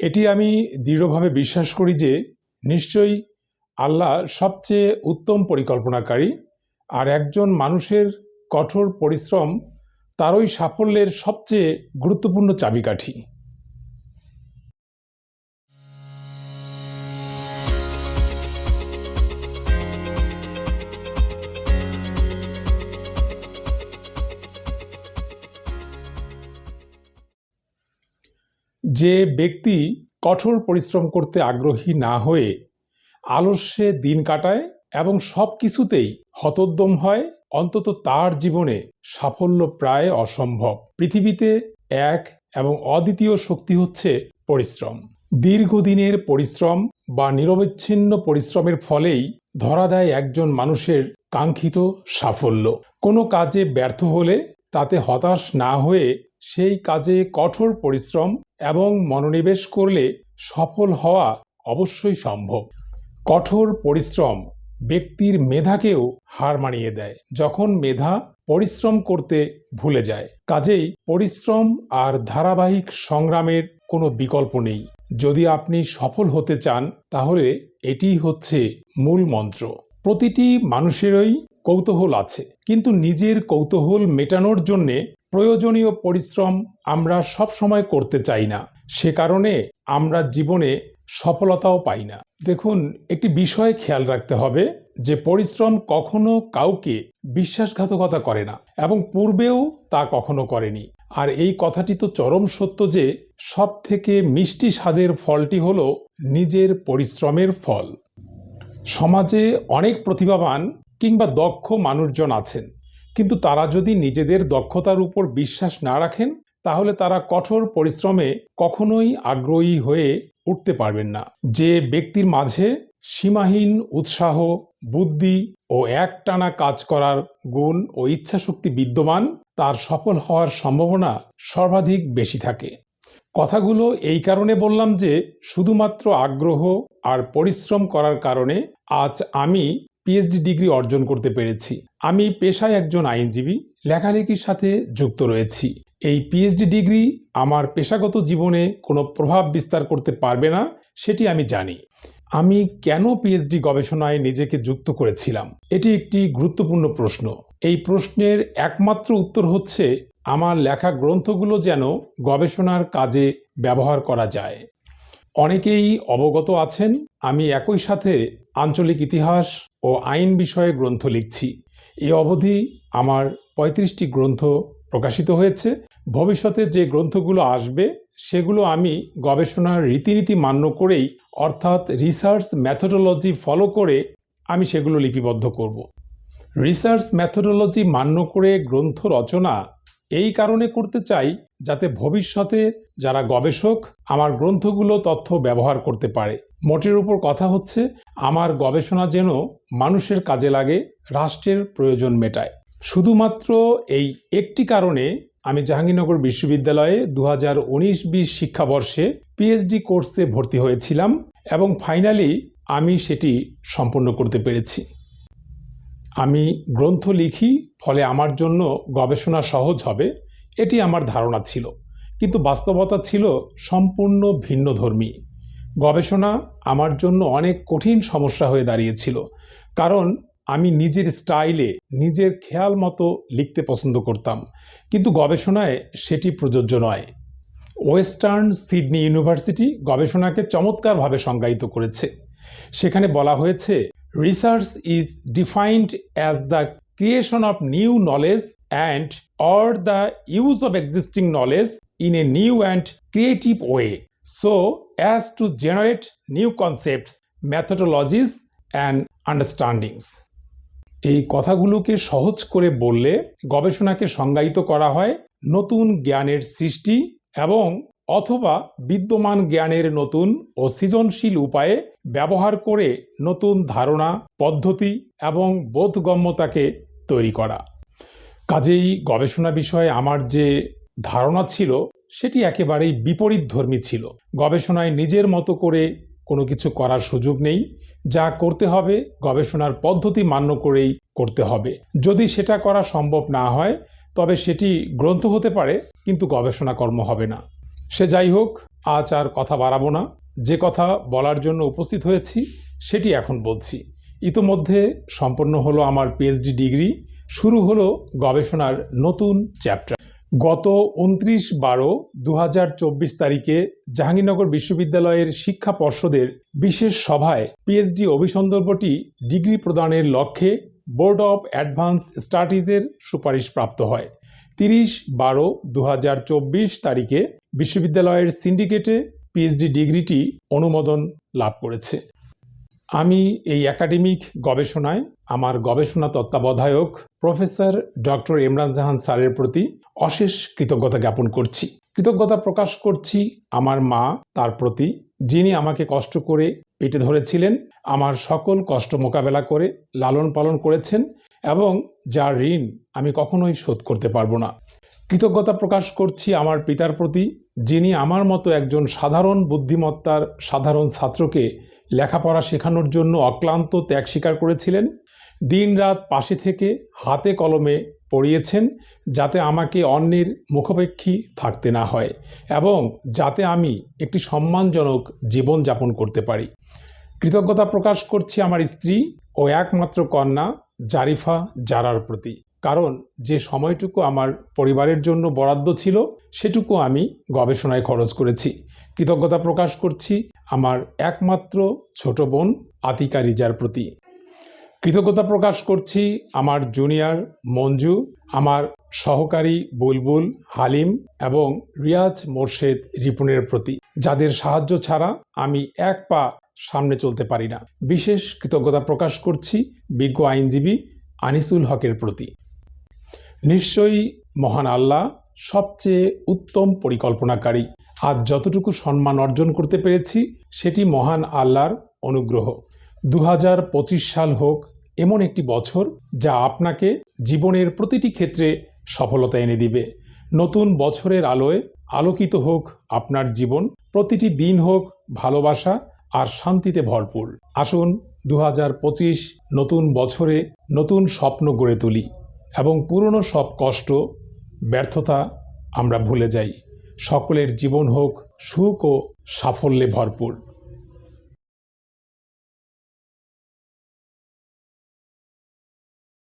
এটি আমি দৃঢ়ভাবে বিশ্বাস করি যে নিশ্চয়ই আল্লাহ সবচেয়ে উত্তম পরিকল্পনাকারী আর একজন মানুষের কঠোর পরিশ্রম তারই সাফল্যের সবচেয়ে গুরুত্বপূর্ণ চাবিকাঠি। যে ব্যক্তি কঠোর পরিশ্রম করতে আগ্রহী না হয়ে আলস্যে দিন কাটায় এবং সব কিছুতেই হতোদ্যম হয়, অন্তত তার জীবনে সাফল্য প্রায় অসম্ভব। পৃথিবীতে এক এবং অদ্বিতীয় শক্তি হচ্ছে পরিশ্রম। দীর্ঘদিনের পরিশ্রম বা নিরবচ্ছিন্ন পরিশ্রমের ফলেই ধরা দেয় একজন মানুষের কাঙ্ক্ষিত সাফল্য। কোনো কাজে ব্যর্থ হলে তাতে হতাশ না হয়ে সেই কাজে কঠোর পরিশ্রম এবং মনোনিবেশ করলে সফল হওয়া অবশ্যই সম্ভব। কঠোর পরিশ্রম ব্যক্তির মেধাকেও হার মানিয়ে দেয়, যখন মেধা পরিশ্রম করতে ভুলে যায়। কাজেই পরিশ্রম আর ধারাবাহিক সংগ্রামের কোনো বিকল্প নেই। যদি আপনি সফল হতে চান, তাহলে এটিই হচ্ছে মূল মন্ত্র। প্রতিটি মানুষেরই কৌতূহল আছে, কিন্তু নিজের কৌতূহল মেটানোর জন্যে প্রয়োজনীয় পরিশ্রম আমরা সব সময় করতে চাই না। সে কারণে আমরা জীবনে সফলতাও পাই না। দেখুন, একটি বিষয় খেয়াল রাখতে হবে যে পরিশ্রম কখনো কাউকে বিশ্বাসঘাতকতা করে না এবং পূর্বেও তা কখনো করেনি। আর এই কথাটি তো চরম সত্য যে সব থেকে মিষ্টি স্বাদের ফলটি হলো নিজের পরিশ্রমের ফল। সমাজে অনেক প্রতিভাবান কিংবা দক্ষ মানুষজন আছেন। কিন্তু তারা যদি নিজেদের দক্ষতার উপর বিশ্বাস না রাখেন, তাহলে তারা কঠোর পরিশ্রমে কখনোই আগ্রহী হয়ে উঠতে পারবেন না। যে ব্যক্তির মাঝে সীমাহীন উৎসাহ, বুদ্ধি ও একটানা কাজ করার গুণ ও ইচ্ছাশক্তি বিদ্যমান, তার সফল হওয়ার সম্ভাবনা সর্বাধিক বেশি থাকে। কথাগুলো এই কারণে বললাম যে, শুধুমাত্র আগ্রহ আর পরিশ্রম করার কারণে আজ আমি পিএইচডি ডিগ্রি অর্জন করতে পেরেছি। আমি পেশায় একজন আইনজীবী, লেখালেখির সাথে যুক্ত রয়েছি। এই পিএইচডি ডিগ্রি আমার পেশাগত জীবনে কোনো প্রভাব বিস্তার করতে পারবে না, সেটি আমি জানি। আমি কেন পিএইচডি গবেষণায় নিজেকে যুক্ত করেছিলাম? এটি একটি গুরুত্বপূর্ণ প্রশ্ন। এই প্রশ্নের একমাত্র উত্তর হচ্ছে, আমার লেখা গ্রন্থগুলো যেন গবেষণার কাজে ব্যবহার করা যায়। অনেকেই অবগত আছেন, আমি একই সাথে আঞ্চলিক ইতিহাস ও আইন বিষয়ে গ্রন্থ লিখছি। এই অবধি আমার পঁয়ত্রিশটি গ্রন্থ প্রকাশিত হয়েছে। ভবিষ্যতে যে গ্রন্থগুলো আসবে, সেগুলো আমি গবেষণার রীতিনীতি মান্য করেই, অর্থাৎ রিসার্চ ম্যাথোডোলজি ফলো করে আমি সেগুলো লিপিবদ্ধ করব। রিসার্চ ম্যাথোডোলজি মান্য করে গ্রন্থ রচনা এই কারণে করতে চাই যাতে ভবিষ্যতে যারা গবেষক আমার গ্রন্থগুলো তথ্য ব্যবহার করতে পারে। মোটের উপর কথা হচ্ছে, আমার গবেষণা যেন মানুষের কাজে লাগে, রাষ্ট্রের প্রয়োজন মেটায়। শুধুমাত্র এই একটি কারণে আমি জাহাঙ্গীরনগর বিশ্ববিদ্যালয়ে দু হাজার উনিশ বিশ শিক্ষাবর্ষে পিএইচডি কোর্সে ভর্তি হয়েছিলাম এবং ফাইনালি আমি সেটি সম্পন্ন করতে পেরেছি। আমি গ্রন্থ লিখি, ফলে আমার জন্য গবেষণা সহজ হবে, এটি আমার ধারণা ছিল। কিন্তু বাস্তবতা ছিল সম্পূর্ণ ভিন্নধর্মী গবেষণা আমার জন্য অনেক কঠিন সমস্যা হয়ে দাঁড়িয়েছিল, কারণ আমি নিজের স্টাইলে নিজের খেয়াল মতো লিখতে পছন্দ করতাম। কিন্তু গবেষণায় সেটি প্রযোজ্য নয়। ওয়েস্টার্ন সিডনি ইউনিভার্সিটি গবেষণাকে চমৎকারভাবে সংজ্ঞায়িত করেছে। সেখানে বলা হয়েছে research is defined as the creation of new knowledge and or the use of existing knowledge in a new and creative way so as to generate new concepts methodologies and understandings এই কথাগুলোকে সহজ করে বললে গবেষণাকে সংজ্ঞায়িত করা হয় নতুন জ্ঞানের সৃষ্টি এবং অথবা বিদ্যমান জ্ঞানের নতুন ও সৃজনশীল উপায়ে ব্যবহার করে নতুন ধারণা, পদ্ধতি এবং বোধগম্যতাকে তৈরি করা। কাজেই গবেষণা বিষয়ে আমার যে ধারণা ছিল, সেটি একেবারেই বিপরীত ধর্মী ছিল। গবেষণায় নিজের মতো করে কোনো কিছু করার সুযোগ নেই। যা করতে হবে, গবেষণার পদ্ধতি মান্য করেই করতে হবে। যদি সেটা করা সম্ভব না হয়, তবে সেটি গ্রন্থ হতে পারে, কিন্তু গবেষণা কর্ম হবে না। সে যাই হোক, আজ আর কথা বাড়াবো না। যে কথা বলার জন্য উপস্থিত হয়েছি, সেটি এখন বলছি। ইতোমধ্যে সম্পন্ন হলো আমার পিএইচডি ডিগ্রি, শুরু হলো গবেষণার নতুন চ্যাপ্টার গত উনত্রিশ বারো দু তারিখে জাহাঙ্গীরনগর বিশ্ববিদ্যালয়ের শিক্ষা পর্ষদের বিশেষ সভায় পিএইচডি অভিসন্দর্ভটি ডিগ্রি প্রদানের লক্ষ্যে বোর্ড অব অ্যাডভান্স স্টাডিজের সুপারিশ প্রাপ্ত হয়। তিরিশ বারো দু তারিখে বিশ্ববিদ্যালয়ের সিন্ডিকেটে পিএইচডি ডিগ্রিটি অনুমোদন লাভ করেছে। আমি এই একাডেমিক গবেষণায় আমার গবেষণা তত্ত্বাবধায়ক প্রফেসর ডক্টর ইমরান জাহান স্যারের প্রতি অশেষ কৃতজ্ঞতা জ্ঞাপন করছি। কৃতজ্ঞতা প্রকাশ করছি আমার মা তার প্রতি, যিনি আমাকে কষ্ট করে পেটে ধরেছিলেন, আমার সকল কষ্ট মোকাবেলা করে লালন পালন করেছেন এবং যার ঋণ আমি কখনোই শোধ করতে পারব না। কৃতজ্ঞতা প্রকাশ করছি আমার পিতার প্রতি, যিনি আমার মতো একজন সাধারণ বুদ্ধিমত্তার সাধারণ ছাত্রকে লেখাপড়া শেখানোর জন্য অক্লান্ত ত্যাগ স্বীকার করেছিলেন, দিনরাত পাশে থেকে হাতে কলমে পড়িয়েছেন যাতে আমাকে অন্যের মুখোপেক্ষী থাকতে না হয় এবং যাতে আমি একটি সম্মানজনক জীবন যাপন করতে পারি। কৃতজ্ঞতা প্রকাশ করছি আমার স্ত্রী ও একমাত্র কন্যা জারিফা জারার প্রতি। কারণ যে সময়টুকু আমার পরিবারের জন্য বরাদ্দ ছিল, সেটুকু আমি গবেষণায় খরচ করেছি। কৃতজ্ঞতা প্রকাশ করছি আমার একমাত্র ছোট বোন আতিকা রিজার প্রতি। কৃতজ্ঞতা প্রকাশ করছি আমার জুনিয়র মঞ্জু, আমার সহকারী বুলবুল, হালিম এবং রিয়াজ মোর্শেদ রিপুনের প্রতি, যাদের সাহায্য ছাড়া আমি এক পা সামনে চলতে পারি না। বিশেষ কৃতজ্ঞতা প্রকাশ করছি বিজ্ঞ আইনজীবী আনিসুল হকের প্রতি। নিশ্চয়ই মহান আল্লাহ সবচেয়ে উত্তম পরিকল্পনাকারী। আজ যতটুকু সম্মান অর্জন করতে পেরেছি, সেটি মহান আল্লাহর অনুগ্রহ। দু হাজার পঁচিশ সাল হোক, এমন একটি বছর যা আপনাকে জীবনের প্রতিটি ক্ষেত্রে সফলতা এনে দিবে। নতুন বছরের আলোয় আলোকিত হোক আপনার জীবন, প্রতিটি দিন হোক ভালোবাসা আর শান্তিতে ভরপুর। আসুন দু হাজার পঁচিশ নতুন বছরে নতুন স্বপ্ন গড়ে তুলি। এবং পুরনো সব কষ্ট, ব্যর্থতা আমরা ভুলে যাই। সকলের জীবন হোক, সুখ ও সাফল্যে ভরপুর।